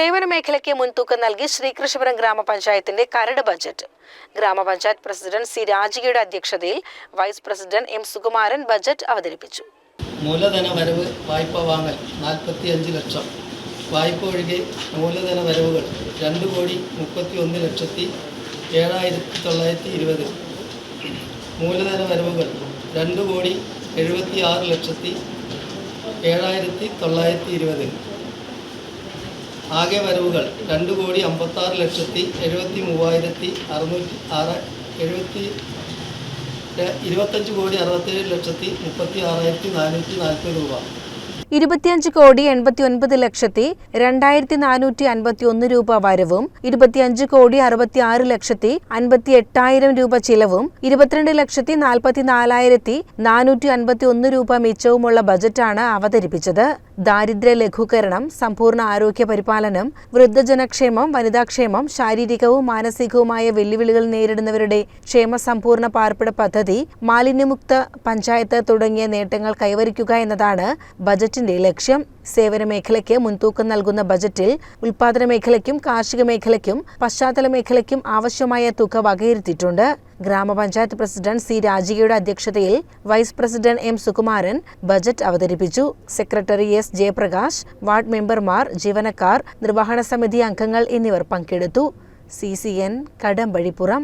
സേവന മേഖലയ്ക്ക് മുൻതൂക്കം നൽകി ശ്രീകൃഷ്ണപുരം ഗ്രാമപഞ്ചായത്തിന്റെ കരട് ബജറ്റ്. ഗ്രാമപഞ്ചായത്ത് പ്രസിഡന്റ് സി രാജികയുടെ അധ്യക്ഷതയിൽ vice president M Sukumaran budget അവതരിപ്പിച്ചു. മൂലധന വരവ് വായ്പ വാങ്ങൽ നാൽപ്പത്തി അഞ്ച് ലക്ഷം. വായ്പ ഒഴികെ മൂലധന വരവുകൾ രണ്ട് കോടി മുപ്പത്തി ഒന്ന് ലക്ഷത്തി ഏഴായിരത്തി തൊള്ളായിരത്തി ഇരുപത് മൂലധന വരവുകൾ രണ്ട് കോടി എഴുപത്തി ആറ് ലക്ഷത്തി ഏഴായിരത്തി തൊള്ളായിരത്തി ഇരുപത് ആകെ വരവുകൾ രണ്ട് കോടി അമ്പത്താറ് ലക്ഷത്തി എഴുപത്തി മൂവായിരത്തി അറുന്നൂറ്റി ആറ് എഴുപത്തി ഇരുപത്തഞ്ച് കോടി അറുപത്തേഴ് ലക്ഷത്തി മുപ്പത്തി ആറായിരത്തി നാനൂറ്റി നാൽപ്പത് രൂപ. ഇരുപത്തിയഞ്ച് കോടി എൺപത്തി ഒൻപത് ലക്ഷത്തി രണ്ടായിരത്തി നാനൂറ്റി അൻപത്തി ഒന്ന് രൂപ വരവും ഇരുപത്തിയഞ്ച് കോടി അറുപത്തി ആറ് ലക്ഷത്തി അൻപത്തി എട്ടായിരം രൂപ ചിലവും ഇരുപത്തിരണ്ട് ലക്ഷത്തി നാൽപ്പത്തി നാലായിരത്തി നാനൂറ്റി അൻപത്തി ഒന്ന് രൂപ മിച്ചവുമുള്ള ബജറ്റാണ് അവതരിപ്പിച്ചത്. ദാരിദ്ര്യ ലഘൂകരണം സമ്പൂർണ ആരോഗ്യ പരിപാലനം വൃദ്ധജനക്ഷേമം വനിതാക്ഷേമം ശാരീരികവും മാനസികവുമായ വെല്ലുവിളികൾ നേരിടുന്നവരുടെ ക്ഷേമ സമ്പൂർണ പാർപ്പിട പദ്ധതി മാലിന്യമുക്ത പഞ്ചായത്ത് തുടങ്ങിയ നേട്ടങ്ങൾ കൈവരിക്കുക എന്നതാണ് ബജറ്റിന്റെ ലക്ഷ്യം സേവന മേഖലയ്ക്ക് മുൻതൂക്കം നൽകുന്ന ബജറ്റിൽ ഉൽപാദന മേഖലയ്ക്കും കാർഷിക മേഖലയ്ക്കും പശ്ചാത്തല മേഖലയ്ക്കും ആവശ്യമായ തുക വകയിരുത്തിയിട്ടുണ്ട്. ഗ്രാമപഞ്ചായത്ത് പ്രസിഡന്റ് സി രാജികയുടെ അധ്യക്ഷതയിൽ vice president M Sukumaran budget അവതരിപ്പിച്ചു. സെക്രട്ടറി എസ് ജയപ്രകാശ് വാർഡ് മെമ്പർമാർ ജീവനക്കാർ നിർവഹണ സമിതി അംഗങ്ങൾ എന്നിവർ പങ്കെടുത്തു. C C N Kadampazhipuram.